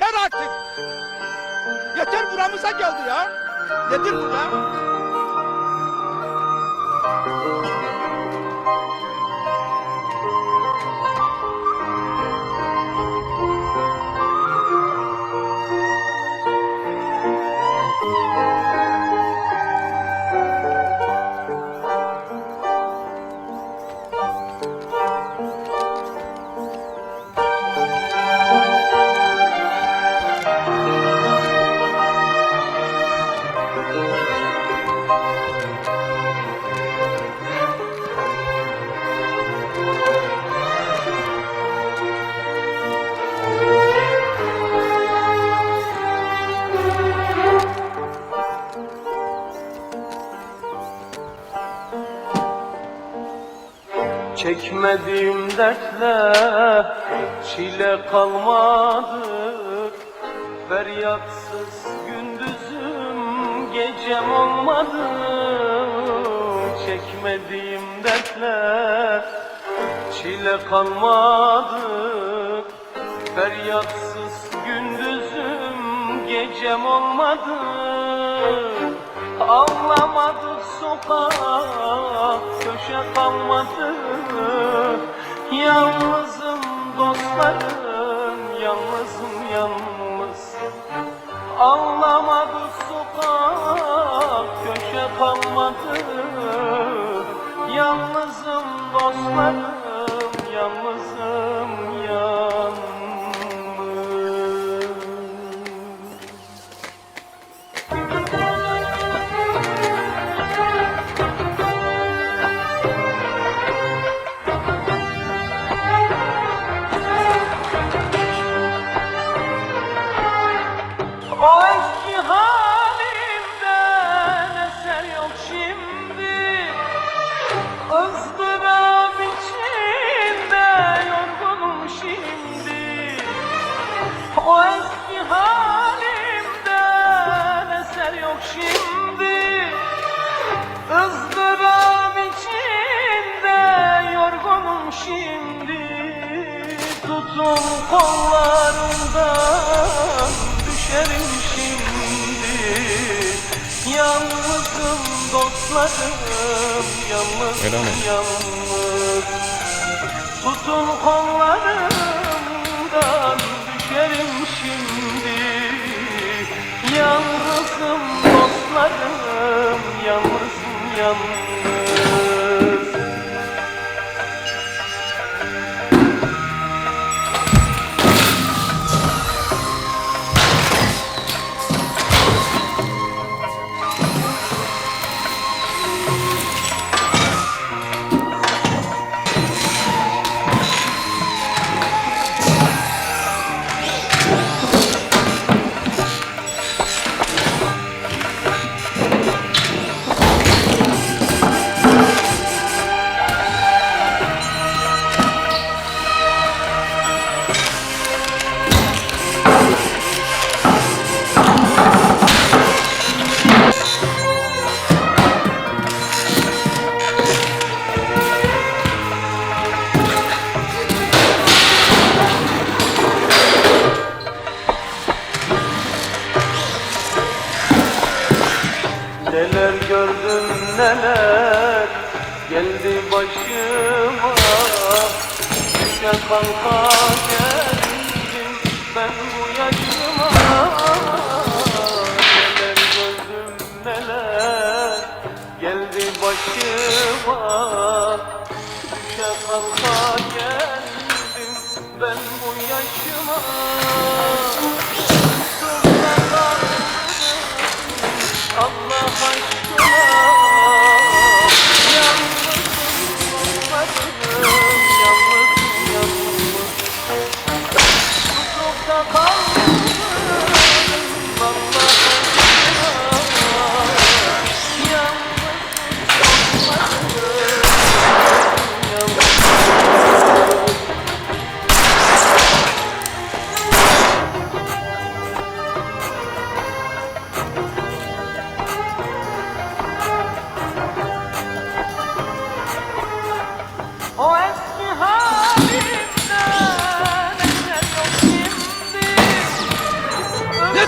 Yeter artık. Yeter buramıza geldi ya. Nedir bu ya? Çekmediğim dertle çile kalmadı. Feryatsız gündüzüm gecem olmadı. Çekmediğim dertle çile kalmadı. Feryatsız gündüzüm gecem olmadı Ağlamadık sokak köşe kalmadı. Yalnızım dostlarım yalnızım yalnız. Ağlamadık sokak köşe kalmadı. Yalnızım dostlarım Tutun kollarımdan düşerim şimdi. Yalnızım dostlarım yalnız yalnız. Tutun kollarımdan düşerim şimdi. Yalnızım dostlarım yalnızım yalnız gördüm neler. Geldi başıma. Düşe kalka geldim ben bu yaşıma. Neler gördüm neler. Geldi başıma. Düşe kalka geldim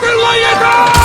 Yeter lan yeter! Yeter!